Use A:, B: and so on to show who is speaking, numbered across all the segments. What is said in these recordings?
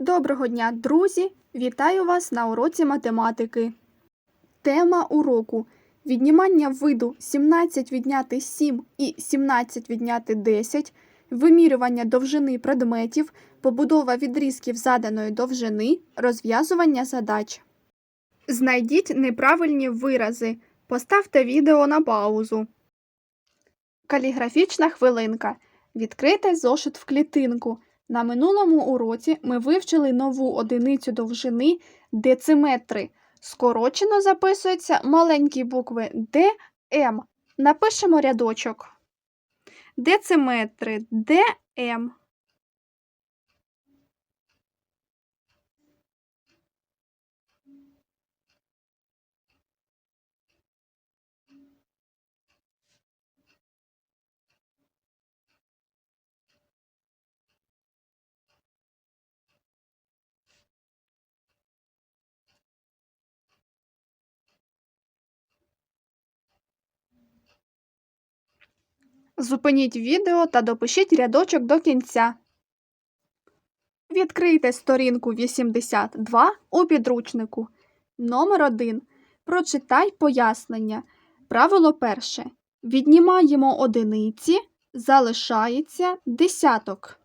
A: Доброго дня, друзі! Вітаю вас на уроці математики. Тема уроку віднімання виду 17 відняти 7 і 17 відняти 10, вимірювання довжини предметів, побудова відрізків заданої довжини, розв'язування задач. Знайдіть неправильні вирази. Поставте відео на паузу. Каліграфічна хвилинка. Відкрийте зошит в клітинку. На минулому уроці ми вивчили нову одиницю довжини дециметри. Скорочено записуються маленькі букви Д, М. Напишемо рядочок. Дециметри ДМ. Зупиніть відео та допишіть рядочок до кінця. Відкрийте сторінку 82 у підручнику. Номер 1. Прочитай пояснення. Правило перше. Віднімаємо одиниці, залишається десяток.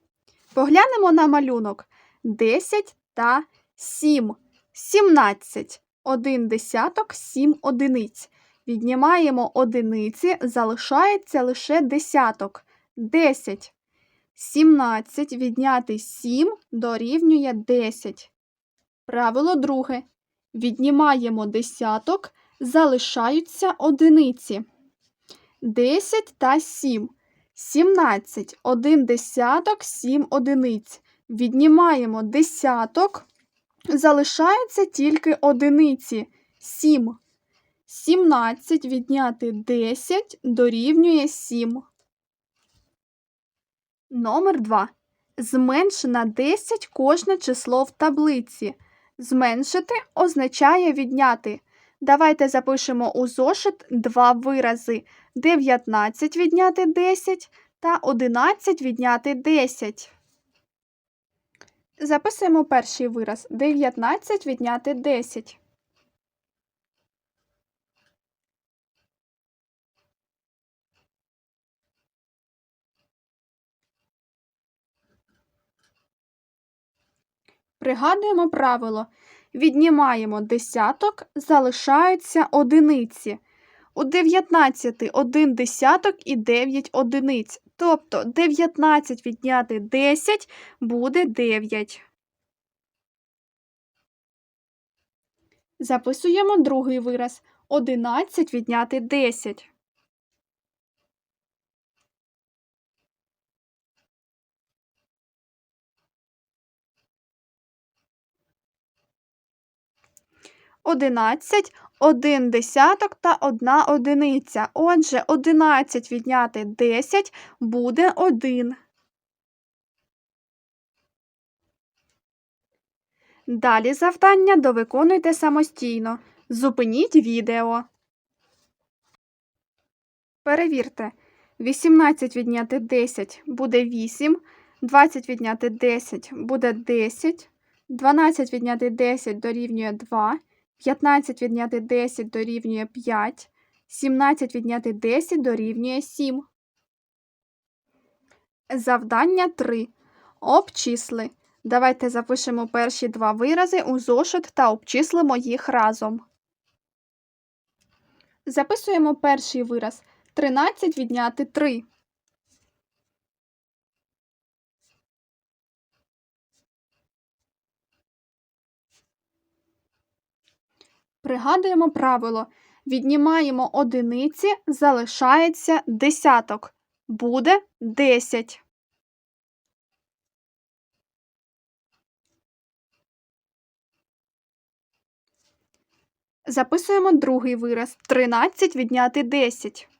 A: Поглянемо на малюнок 10 та 7. 17. Один десяток, 7 одиниць. Віднімаємо одиниці, залишається лише десяток. 10. 17 відняти 7 дорівнює 10. Правило друге. Віднімаємо десяток, залишаються одиниці. 10 та 7. 17. 1 десяток, 7 одиниць. Віднімаємо десяток, залишаються тільки одиниці. 7. 17 відняти 10 дорівнює 7. Номер 2. Зменш на 10 кожне число в таблиці. Зменшити означає відняти. Давайте запишемо у зошит два вирази: 19 відняти 10 та 11 відняти 10. Записуємо перший вираз 19 відняти 10. Пригадуємо правило. Віднімаємо десяток, залишаються одиниці. У 19 один десяток і 9 одиниць. Тобто 19 відняти 10 буде 9. Записуємо другий вираз. 11 відняти 10. Одинадцять, один десяток та одна одиниця. Отже, 11 відняти 10 буде 1. Далі завдання довиконуйте самостійно. Зупиніть відео. Перевірте. 18 відняти 10 буде 8, 20 відняти 10 буде 10, 12 відняти 10 дорівнює 2, 15 відняти 10 дорівнює 5, 17 відняти 10 дорівнює 7. Завдання 3. Обчисли. Давайте запишемо перші два вирази у зошит та обчислимо їх разом. Записуємо перший вираз 13 відняти 3. Пригадуємо правило. Віднімаємо одиниці, залишається десяток. Буде 10. Записуємо другий вираз 13 відняти 10.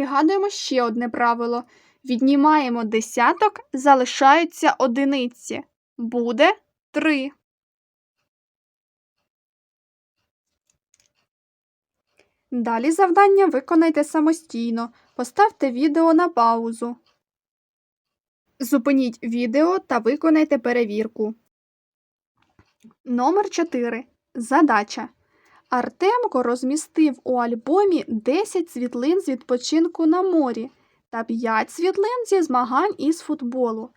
A: Пригадуємо ще одне правило. Віднімаємо десяток, залишаються одиниці. Буде 3. Далі завдання виконайте самостійно. Поставте відео на паузу. Зупиніть відео та виконайте перевірку. Номер 4. Задача. Артемко розмістив у альбомі 10 світлин з відпочинку на морі та 5 світлин зі змагань із футболу.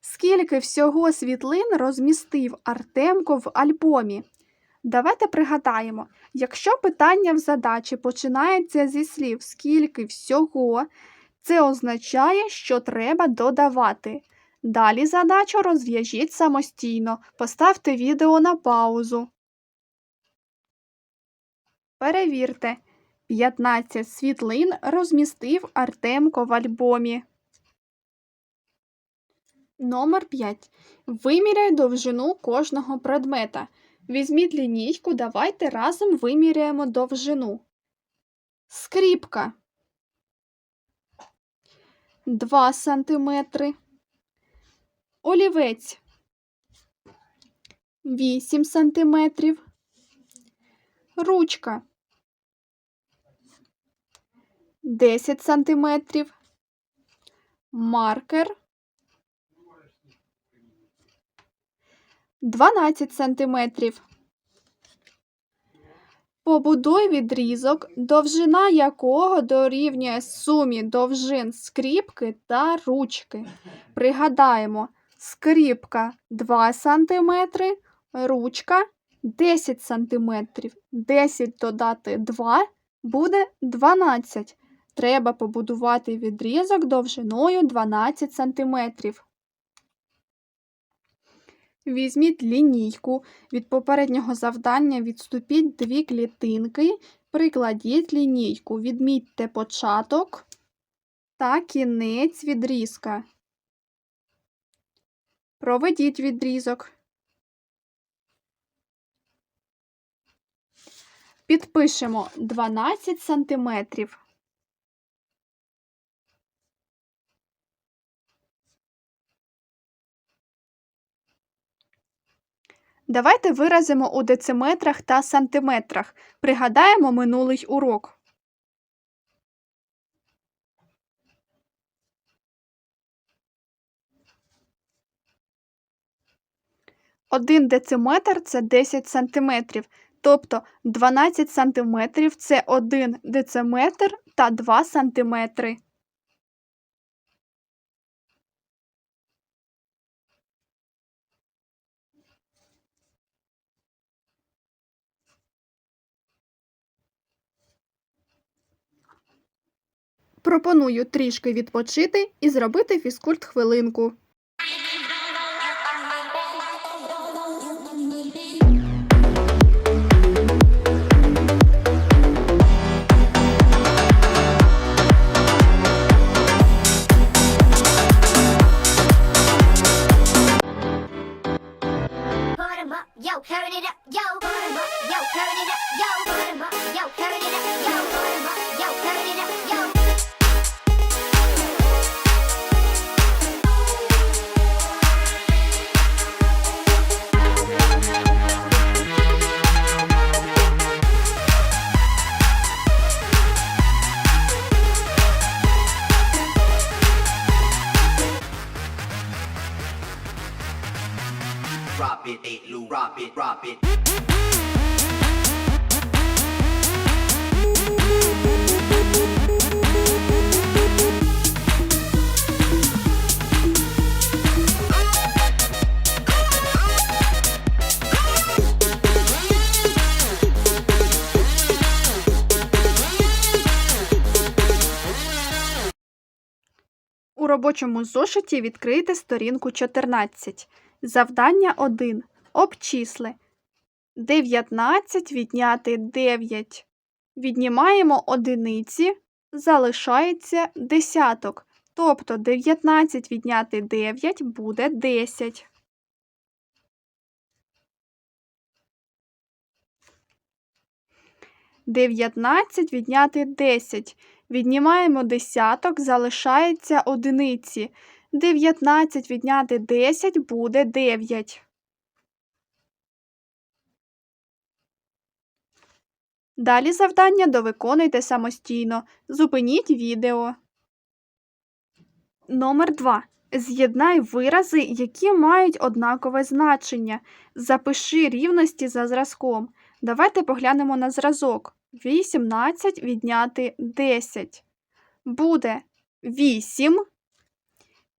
A: Скільки всього світлин розмістив Артемко в альбомі? Давайте пригадаємо, якщо питання в задачі починається зі слів скільки всього, це означає, що треба додавати. Далі задачу розв'яжіть самостійно. Поставте відео на паузу. Перевірте. 15 світлин розмістив Артемко в альбомі. Номер 5. Виміряй довжину кожного предмета. Візьміть лінійку, давайте разом виміряємо довжину. Скріпка 2 см. Олівець 8 см. Ручка 10 см. Маркер 12 сантиметрів. Побудуй відрізок, довжина якого дорівнює сумі довжин скріпки та ручки. Пригадаємо, скріпка 2 см, ручка 10 см. 10 додати 2 буде 12. Треба побудувати відрізок довжиною 12 см. Візьміть лінійку, від попереднього завдання відступіть дві клітинки, прикладіть лінійку, відмітьте початок та кінець відрізка. Проведіть відрізок. Підпишемо 12 сантиметрів. Давайте виразимо у дециметрах та сантиметрах. Пригадаємо минулий урок. Один дециметр це 10 сантиметрів, тобто 12 сантиметрів це 1 дециметр та 2 сантиметри. Пропоную трішки відпочити і зробити фізкульт хвилинку. Робочому зошиті відкрийте сторінку 14. Завдання 1. Обчисли. 19 відняти 9. Віднімаємо одиниці, залишається десяток. Тобто 19 відняти 9 буде 10. Дев'ятнадцять відняти 10. Віднімаємо десяток, залишається одиниці. 19 відняти 10 буде 9. Далі завдання довиконуйте самостійно. Зупиніть відео. Номер 2. З'єднай вирази, які мають однакове значення. Запиши рівності за зразком. Давайте поглянемо на зразок. 18 відняти 10. Буде 8.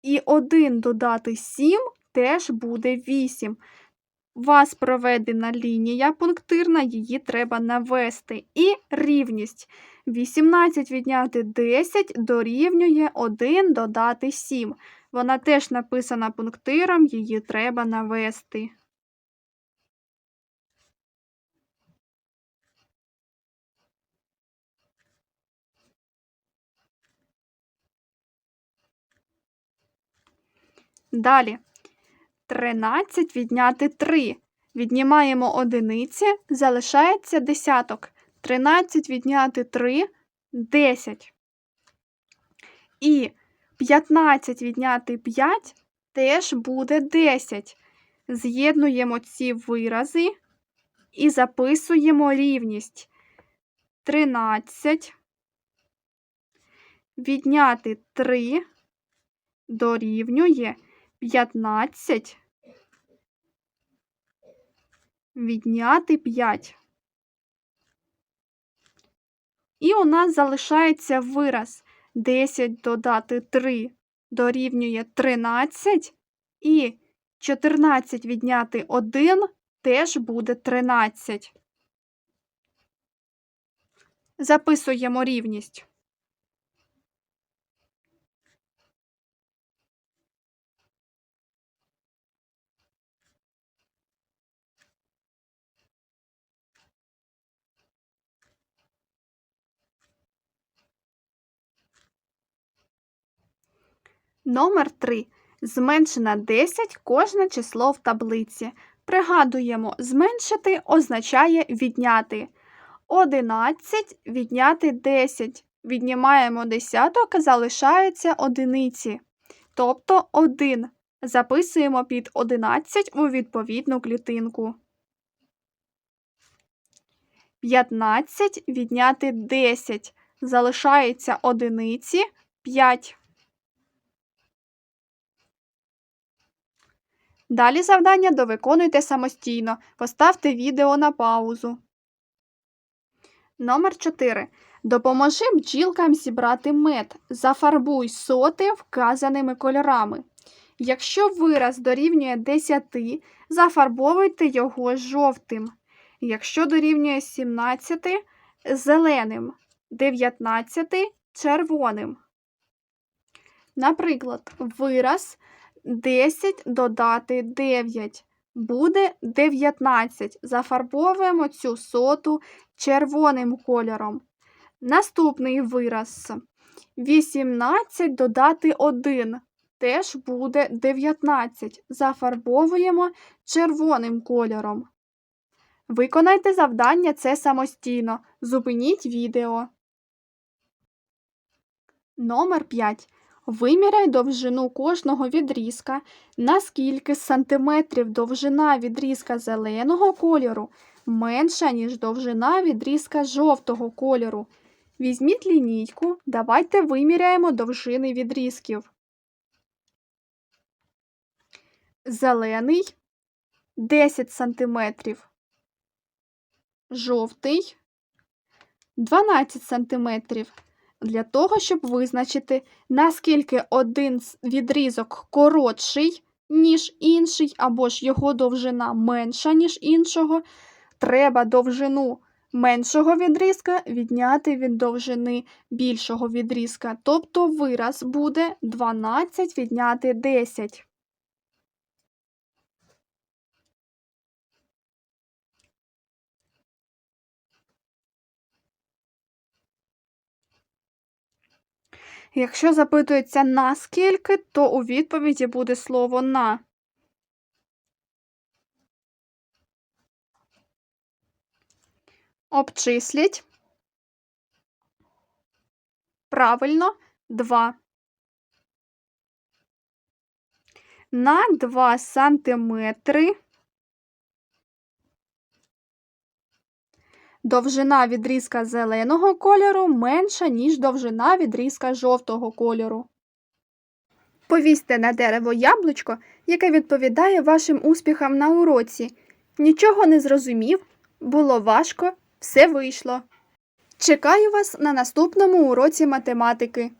A: І 1 додати 7 теж буде 8. У вас проведена лінія пунктирна, її треба навести. І рівність. 18 відняти 10 дорівнює 1 додати 7. Вона теж написана пунктиром, її треба навести. Далі. 13 відняти 3. Віднімаємо одиниці, залишається десяток. 13 відняти 3 10. І 15 відняти 5 теж буде 10. З'єднуємо ці вирази і записуємо рівність. 13 відняти 3 дорівнює 15 відняти 5. І у нас залишається вираз 10 додати 3 дорівнює 13, і 14 відняти 1 теж буде 13. Записуємо рівність. Номер 3. Зменши на 10 кожне число в таблиці. Пригадуємо, зменшити означає відняти. 11 відняти 10. Віднімаємо десяток, залишаються одиниці. Тобто 1. Записуємо під 11 у відповідну клітинку. 15 відняти 10. Залишається одиниці 5. Далі завдання довиконуйте самостійно. Поставте відео на паузу. Номер 4. Допоможи бджілкам зібрати мед. Зафарбуй соти вказаними кольорами. Якщо вираз дорівнює 10, зафарбовуйте його жовтим. Якщо дорівнює 17 зеленим, 19 червоним. Наприклад, вираз 10 додати 9 буде 19. Зафарбовуємо цю соту червоним кольором. Наступний вираз 18 додати 1 теж буде 19. Зафарбовуємо червоним кольором. Виконайте завдання це самостійно. Зупиніть відео. Номер 5. Виміряй довжину кожного відрізка, наскільки сантиметрів довжина відрізка зеленого кольору менша, ніж довжина відрізка жовтого кольору. Візьміть лінійку, давайте виміряємо довжини відрізків. Зелений 10 сантиметрів, жовтий 12 сантиметрів. Для того, щоб визначити, наскільки один відрізок коротший, ніж інший, або ж його довжина менша, ніж іншого, треба довжину меншого відрізка відняти від довжини більшого відрізка. Тобто вираз буде 12 відняти 10. Якщо запитується наскільки, то у відповіді буде слово на. Обчисліть. Правильно 2. На 2 сантиметри Довжина відрізка зеленого кольору менша, ніж довжина відрізка жовтого кольору. Повісьте на дерево яблучко, яке відповідає вашим успіхам на уроці. Нічого не зрозумів, було важко, все вийшло. Чекаю вас на наступному уроці математики.